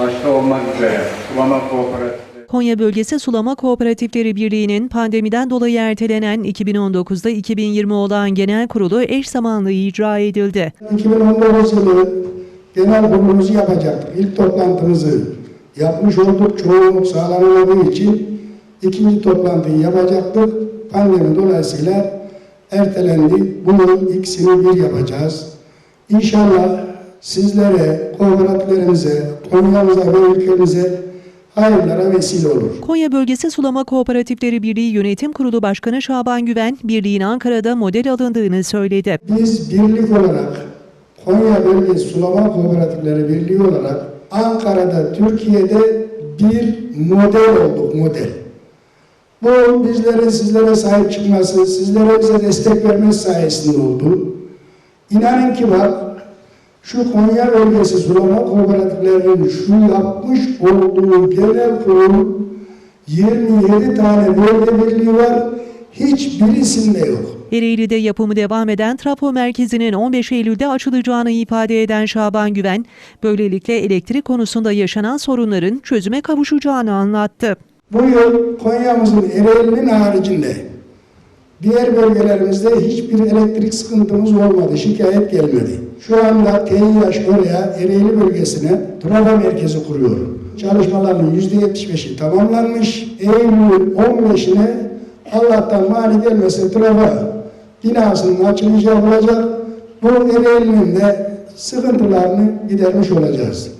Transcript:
başta olmak üzere sulama kooperatifleri Konya Bölgesi Sulama Kooperatifleri Birliği'nin pandemiden dolayı ertelenen 2019'da 2020 olan genel kurulu eş zamanlı icra edildi. 2019 yılı genel kurulumuzu yapacaktık. İlk toplantımızı yapmış olduk. Çoğunluk sağlanamadığı için ikinci toplantıyı yapacaktık. Pandemi dolayısıyla ertelendi. Bunun ikisini bir yapacağız. İnşallah sizlere, kooperatiflerimize, Konya'mıza ve ülkemize hayırlara vesile olur. Konya Bölgesi Sulama Kooperatifleri Birliği Yönetim Kurulu Başkanı Şaban Güven, birliğin Ankara'da model alındığını söyledi. Biz birlik olarak Konya Bölgesi Sulama Kooperatifleri Birliği olarak Ankara'da, Türkiye'de bir model olduk, model. Bu bizlerin sizlere sahip çıkması, sizlere bize destek vermesi sayesinde oldu. İnanın ki bak, şu Konya Bölgesi Sulama Kooperatiflerinin şu yapmış olduğu genel kurul 27 tane bölge birliği var, hiçbirisinde yok. Ereğli'de yapımı devam eden Trapo Merkezi'nin 15 Eylül'de açılacağını ifade eden Şaban Güven, böylelikle elektrik konusunda yaşanan sorunların çözüme kavuşacağını anlattı. Bu yıl Konya'mızın Ereğli'nin haricinde diğer bölgelerimizde hiçbir elektrik sıkıntımız olmadı, şikayet gelmedi. Şu anda TİH oraya Ereğli bölgesine trafo merkezi kuruyor. Çalışmaların %75'i tamamlanmış. Eylül 15'ine Allah'tan mani gelmese trafo binasının açılışı yapılacak. Bu Ereğli'nin de sıkıntılarını gidermiş olacağız.